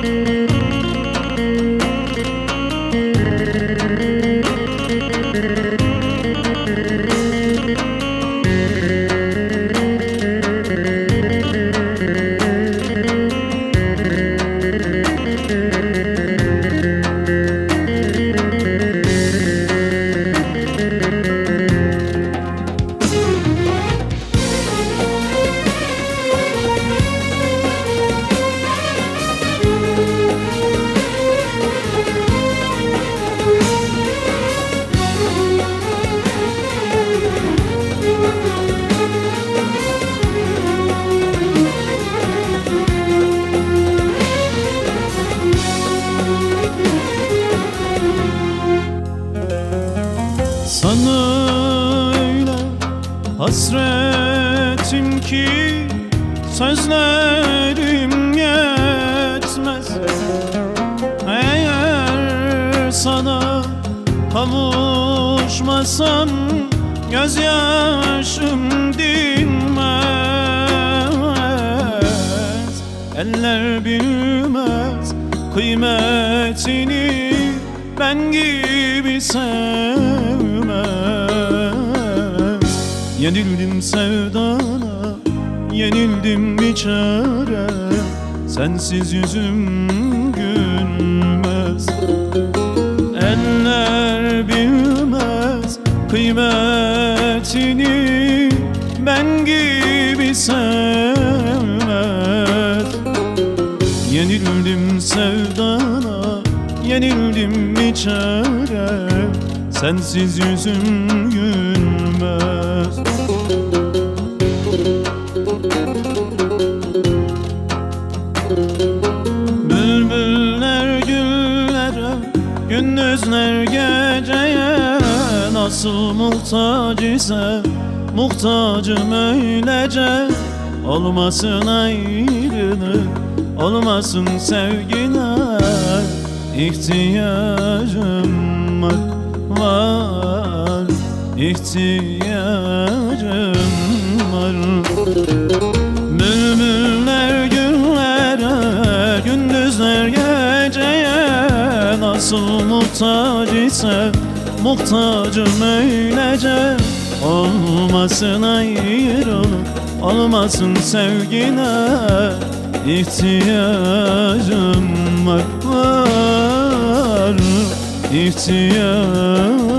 Música Sana öyle hasretim ki Sözlerim yetmez. Eğer sana kavuşmasam Gözyaşım dinmez. Eller bilmez kıymetini ben gibi sevmez Yenildim sevdana Yenildim bir çare Sensiz yüzüm gülmez. Eller bilmez kıymetini. Ben gibi sevmez Yenildim sevdana Yenildim çare? Sensiz yüzüm gülmez. Bülbüller güllere Gündüzler geceye. Nasıl muhtaç ise Muhtacım öylece. Olmasın ayrılık Olmasın sevgine ihtiyacım var Var. İhtiyacım var. Bülbüller güllere, gündüzler geceye Nasıl muhtaç ise muhtacım öylece. Olmasın ayrılık, olmasın sevgine ihtiyacım ihtiyacım